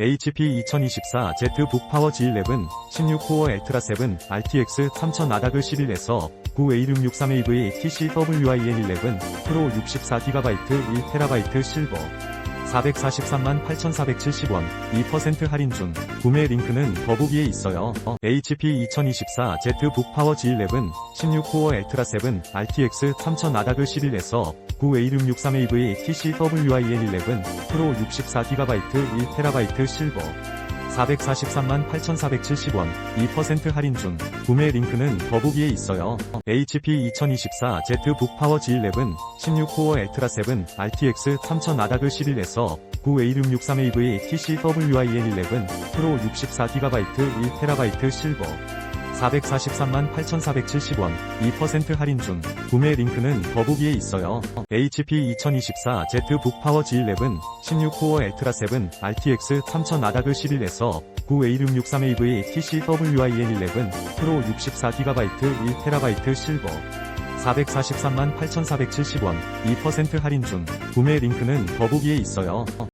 HP 2024 Z 북파워 G11 16코어 엘트라 7 RTX 3000 아다그 11에서 9A663AV TCWIN11 프로 64GB 1TB 실버 443만 8,470원 2% 할인 중 구매 링크는 더보기에 있어요. HP 2024 Z 북파워 G11 16코어 엘트라 7 RTX 3000 아다그 11에서 9A663AV TCWIN11 프로 64GB 1TB 실버 443만 8,470원 2% 할인 중 구매 링크는 더보기에 있어요. HP 2024 Z 북파워 G11 16코어 엘트라 7 RTX 3000 아다그 11에서 9A663AV TCWIN11 프로 64GB 1TB 실버 443만 8,470원 2% 할인 중 구매 링크는 더보기에 있어요. HP 2024 Z 북파워 G11 16코어 엘트라 7 RTX 3000 아다그 11에서 9A663AV TCWIN11 프로 64GB 1TB 실버 443만 8,470원 2% 할인 중 구매 링크는 더보기에 있어요.